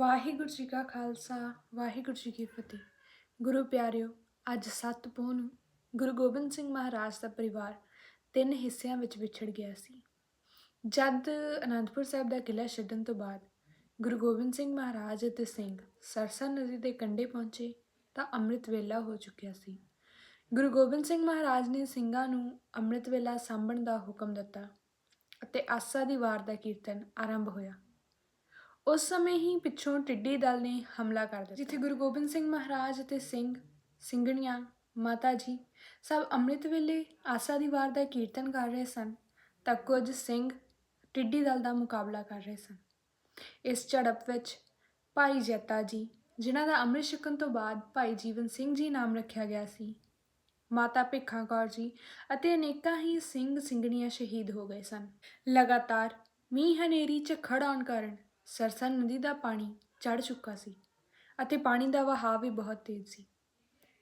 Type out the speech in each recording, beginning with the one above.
ਵਾਹਿਗੁਰੂ ਜੀ ਕਾ ਖਾਲਸਾ, ਵਾਹਿਗੁਰੂ ਜੀ ਕੀ ਫਤਿਹ। ਗੁਰੂ ਪਿਆਰਿਓ, ਅੱਜ 7 ਪੋਹ ਨੂੰ ਗੁਰੂ ਗੋਬਿੰਦ ਸਿੰਘ ਮਹਾਰਾਜ ਦਾ ਪਰਿਵਾਰ ਤਿੰਨ ਹਿੱਸਿਆਂ ਵਿੱਚ ਵਿਛੜ ਗਿਆ ਸੀ। ਜਦ ਅਨੰਦਪੁਰ ਸਾਹਿਬ ਦਾ ਕਿਲ੍ਹਾ ਛੱਡਣ ਤੋਂ ਬਾਅਦ ਗੁਰੂ ਗੋਬਿੰਦ ਸਿੰਘ ਮਹਾਰਾਜ ਅਤੇ ਸਿੰਘ ਸਰਸਾ ਨਦੀ ਦੇ ਕੰਢੇ ਪਹੁੰਚੇ ਤਾਂ ਅੰਮ੍ਰਿਤ ਵੇਲਾ ਹੋ ਚੁੱਕਿਆ ਸੀ। ਗੁਰੂ ਗੋਬਿੰਦ ਸਿੰਘ ਮਹਾਰਾਜ ਨੇ ਸਿੰਘਾਂ ਨੂੰ ਅੰਮ੍ਰਿਤ ਵੇਲਾ ਸਾਂਭਣ ਦਾ ਹੁਕਮ ਦਿੱਤਾ ਅਤੇ ਆਸਾ ਦੀ ਵਾਰ ਦਾ ਕੀਰਤਨ ਆਰੰਭ ਹੋਇਆ। ਉਸ ਸਮੇਂ ਹੀ ਪਿੱਛੋਂ ਟਿੱਡੀ ਦਲ ਨੇ ਹਮਲਾ ਕਰ ਦਿੱਤਾ। ਜਿੱਥੇ ਗੁਰੂ ਗੋਬਿੰਦ ਸਿੰਘ ਮਹਾਰਾਜ ਅਤੇ ਸਿੰਘ, ਸਿੰਘਣੀਆਂ, ਮਾਤਾ ਜੀ ਸਭ ਅੰਮ੍ਰਿਤ ਵੇਲੇ ਆਸਾ ਦੀ ਵਾਰ ਦਾ ਕੀਰਤਨ ਕਰ ਰਹੇ ਸਨ, ਤਾਂ ਕੁਝ ਸਿੰਘ ਟਿੱਡੀ ਦਲ ਦਾ ਮੁਕਾਬਲਾ ਕਰ ਰਹੇ ਸਨ। ਇਸ ਝੜਪ ਵਿੱਚ ਭਾਈ ਜੈਤਾ ਜੀ, ਜਿਨ੍ਹਾਂ ਦਾ ਅੰਮ੍ਰਿਤ ਛਕਣ ਤੋਂ ਬਾਅਦ ਭਾਈ ਜੀਵਨ ਸਿੰਘ ਜੀ ਨਾਮ ਰੱਖਿਆ ਗਿਆ ਸੀ, ਮਾਤਾ ਭਿੱਖਾ ਕੌਰ ਜੀ ਅਤੇ ਅਨੇਕਾਂ ਹੀ ਸਿੰਘ, ਸਿੰਘਣੀਆਂ ਸ਼ਹੀਦ ਹੋ ਗਏ ਸਨ। ਲਗਾਤਾਰ ਮੀਂਹ ਹਨੇਰੀ ਚ ਖੜ ਆਉਣ ਕਾਰਨ ਸਰਸਾ ਨਦੀ ਦਾ ਪਾਣੀ ਚੜ ਚੁੱਕਾ ਸੀ ਅਤੇ ਪਾਣੀ ਦਾ ਵਹਾਅ ਵੀ ਬਹੁਤ ਤੇਜ਼ ਸੀ।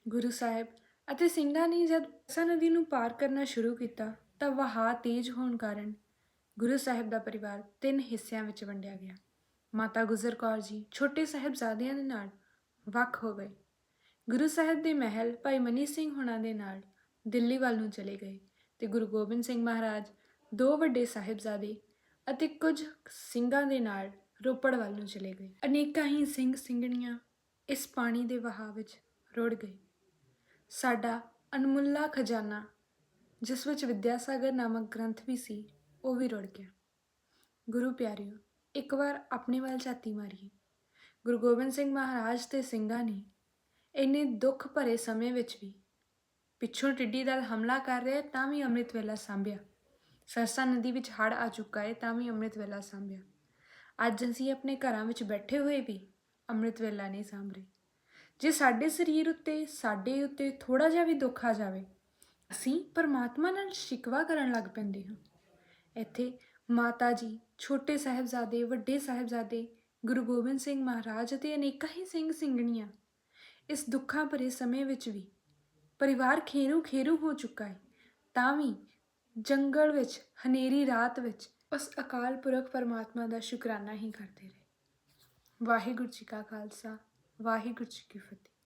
ਗੁਰੂ ਸਾਹਿਬ ਅਤੇ ਸਿੰਘਾਂ ਨੇ ਜਦ ਸਰਸਾ ਨਦੀ ਨੂੰ ਪਾਰ ਕਰਨਾ ਸ਼ੁਰੂ ਕੀਤਾ ਤਾਂ ਵਹਾਅ ਤੇਜ਼ ਹੋਣ ਕਾਰਨ ਗੁਰੂ ਸਾਹਿਬ ਦਾ ਪਰਿਵਾਰ ਤਿੰਨ ਹਿੱਸਿਆਂ ਵਿੱਚ ਵੰਡਿਆ ਗਿਆ। ਮਾਤਾ ਗੁਜਰ ਕੌਰ ਜੀ ਛੋਟੇ ਸਾਹਿਬਜ਼ਾਦਿਆਂ ਦੇ ਨਾਲ ਵੱਖ ਹੋ ਗਏ। ਗੁਰੂ ਸਾਹਿਬ ਦੇ ਮਹਿਲ ਭਾਈ ਮਨੀ ਸਿੰਘ ਹੁਣਾਂ ਦੇ ਨਾਲ ਦਿੱਲੀ ਵੱਲ ਨੂੰ ਚਲੇ ਗਏ ਤੇ ਗੁਰੂ ਗੋਬਿੰਦ ਸਿੰਘ ਮਹਾਰਾਜ ਦੋ ਵੱਡੇ ਸਾਹਿਬਜ਼ਾਦੇ ਅਤੇ ਕੁਝ ਸਿੰਘਾਂ ਦੇ ਨਾਲ ਰੋਪੜ ਵੱਲ ਨੂੰ ਚਲੇ ਗਏ। ਅਨੇਕਾਂ ਹੀ ਸਿੰਘ ਸਿੰਘਣੀਆਂ ਇਸ ਪਾਣੀ ਦੇ ਵਹਾਅ ਵਿੱਚ ਰੁੜ ਗਏ। ਸਾਡਾ ਅਨਮੁੱਲਾ ਖਜ਼ਾਨਾ, ਜਿਸ ਵਿੱਚ ਵਿਦਿਆਸਾਗਰ ਨਾਮਕ ਗ੍ਰੰਥ ਵੀ ਸੀ, ਉਹ ਵੀ ਰੁੜ ਗਿਆ। ਗੁਰੂ ਪਿਆਰਿਓ, ਇੱਕ ਵਾਰ ਆਪਣੇ ਵੱਲ ਝਾਤੀ ਮਾਰੀਏ। ਗੁਰੂ ਗੋਬਿੰਦ ਸਿੰਘ ਮਹਾਰਾਜ ਤੇ ਸਿੰਘਾਂ ਨੇ ਇੰਨੇ ਦੁੱਖ ਭਰੇ ਸਮੇਂ ਵਿੱਚ ਵੀ ਪਿੱਛੋਂ ਟਿੱਡੀ ਦਲ ਹਮਲਾ ਕਰ ਰਿਹਾ, ਤਾਂ ਵੀ ਅੰਮ੍ਰਿਤ ਵੇਲਾ ਸਾਂਭਿਆ। ਸਰਸਾ ਨਦੀ ਵਿੱਚ ਹੜ ਆ ਚੁੱਕਾ ਹੈ ਤਾਂ ਵੀ ਅੰਮ੍ਰਿਤ ਵੇਲਾ ਸਾਂਭਿਆ। ਅੱਜ ਅਸੀਂ ਆਪਣੇ ਘਰਾਂ ਵਿੱਚ ਬੈਠੇ ਹੋਏ ਵੀ ਅੰਮ੍ਰਿਤ ਵੇਲਾ ਨਹੀਂ ਸਾਂਭਰੇ। ਜੇ ਸਾਡੇ ਸਰੀਰ ਉੱਤੇ, ਸਾਡੇ ਉੱਤੇ ਥੋੜਾ ਜਿਹਾ ਵੀ ਦੁੱਖ ਆ ਜਾਵੇ, ਅਸੀਂ ਪਰਮਾਤਮਾ ਨਾਲ ਸ਼ਿਕਵਾ ਕਰਨ ਲੱਗ ਪੈਂਦੇ ਹਾਂ। ਇੱਥੇ ਮਾਤਾ ਜੀ, ਛੋਟੇ ਸਾਹਿਬਜ਼ਾਦੇ, ਵੱਡੇ ਸਾਹਿਬਜ਼ਾਦੇ, ਗੁਰੂ ਗੋਬਿੰਦ ਸਿੰਘ ਮਹਾਰਾਜ ਅਤੇ ਅਨੇਕਾਂ ਹੀ ਸਿੰਘ ਸਿੰਘਣੀਆਂ, ਇਸ ਦੁੱਖਾਂ ਭਰੇ ਸਮੇਂ ਵਿੱਚ ਵੀ ਪਰਿਵਾਰ ਖੇਰੂ ਖੇਰੂ ਹੋ ਚੁੱਕਾ ਹੈ, ਤਾਂ ਵੀ ਜੰਗਲ ਵਿੱਚ, ਹਨੇਰੀ ਰਾਤ ਵਿੱਚ ਉਸ ਅਕਾਲ ਪੁਰਖ ਪਰਮਾਤਮਾ ਦਾ ਸ਼ੁਕਰਾਨਾ ਹੀ ਕਰਦੇ ਰਹੇ। ਵਾਹਿਗੁਰੂ ਜੀ ਕਾ ਖਾਲਸਾ, ਵਾਹਿਗੁਰੂ ਜੀ ਕੀ ਫਤਿਹ।